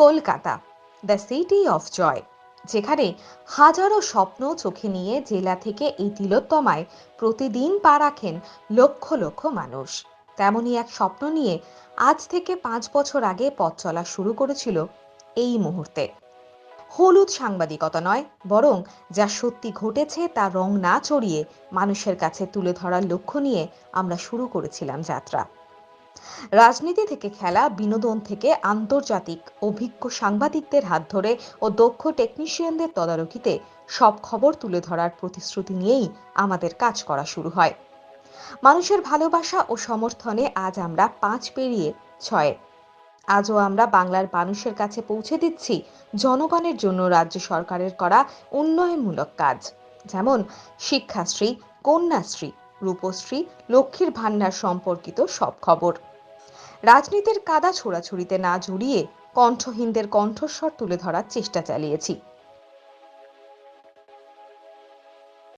Kolkata the city of joy যেখানে হাজারো স্বপ্ন চোখে নিয়ে জেলা থেকে এই তিলোত্তমায় প্রতিদিন পা রাখেন লক্ষ লক্ষ মানুষ। তেমনই এক স্বপ্ন নিয়ে আজ থেকে পাঁচ বছর আগে পথ চলা শুরু করেছিল এই মুহূর্তে। হলুদ সাংবাদিকতা নয়, বরং যা সত্যি ঘটেছে তা রং না চড়িয়ে মানুষের কাছে তুলে ধরার লক্ষ্য নিয়ে আমরা শুরু করেছিলাম যাত্রা। রাজনীতি থেকে খেলা, বিনোদন থেকে আন্তর্জাতিক অভিজ্ঞ সাংবাদিকদের হাত ধরে ও দক্ষ টেকনিশিয়ানদের তদারকিতে সব খবর তুলে ধরার প্রতিশ্রুতি নিয়েই আমাদের কাজ করা শুরু হয়। মানুষের ভালোবাসা ও সমর্থনে আজ আমরা পাঁচ পেরিয়ে ছয়ে। আজও আমরা বাংলার মানুষের কাছে পৌঁছে দিচ্ছি জনগণের জন্য রাজ্য সরকারের করা উন্নয়নমূলক কাজ। যেমন শিক্ষাশ্রী, কন্যাশ্রী রূপশ্রী, লক্ষ্মীর ভান্ডার সম্পর্কিত সব খবর। রাজনীতির কাদা ছোড়াছুড়িতে না জড়িয়ে কণ্ঠহীনদের কণ্ঠস্বর তুলে ধরার চেষ্টা চালিয়েছি।